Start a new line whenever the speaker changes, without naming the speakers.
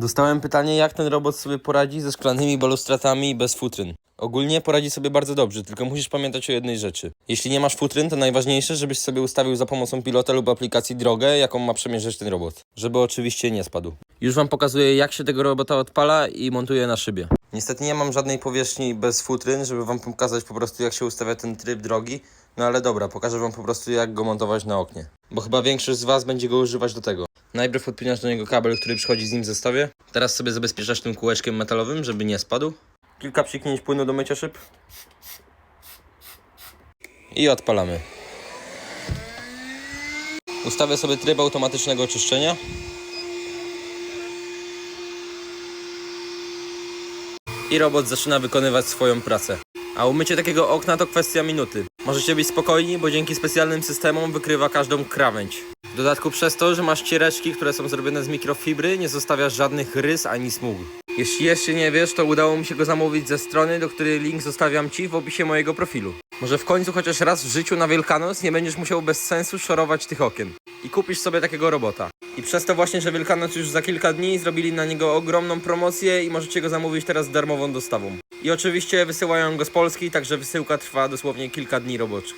Dostałem pytanie, jak ten robot sobie poradzi ze szklanymi balustratami bez futryn. Ogólnie poradzi sobie bardzo dobrze, tylko musisz pamiętać o jednej rzeczy. Jeśli nie masz futryn, to najważniejsze, żebyś sobie ustawił za pomocą pilota lub aplikacji drogę, jaką ma przemierzyć ten robot. Żeby oczywiście nie spadł. Już wam pokazuję, jak się tego robota odpala i montuję na szybie. Niestety nie mam żadnej powierzchni bez futryn, żeby wam pokazać po prostu, jak się ustawia ten tryb drogi. No ale dobra, pokażę wam po prostu, jak go montować na oknie. Bo chyba większość z was będzie go używać do tego. Najpierw podpinasz do niego kabel, który przychodzi z nim w zestawie. Teraz sobie zabezpieczasz tym kółeczkiem metalowym, żeby nie spadł. Kilka psiknięć płynu do mycia szyb. I odpalamy. Ustawię sobie tryb automatycznego czyszczenia. I robot zaczyna wykonywać swoją pracę. A umycie takiego okna to kwestia minuty. Możecie być spokojni, bo dzięki specjalnym systemom wykrywa każdą krawędź. Dodatku przez to, że masz ciereczki, które są zrobione z mikrofibry, nie zostawiasz żadnych rys ani smug. Jeśli jeszcze nie wiesz, to udało mi się go zamówić ze strony, do której link zostawiam Ci w opisie mojego profilu. Może w końcu chociaż raz w życiu na Wielkanoc nie będziesz musiał bez sensu szorować tych okien. I kupisz sobie takiego robota. I przez to właśnie, że Wielkanoc już za kilka dni zrobili na niego ogromną promocję i możecie go zamówić teraz z darmową dostawą. I oczywiście wysyłają go z Polski, także wysyłka trwa dosłownie kilka dni roboczych.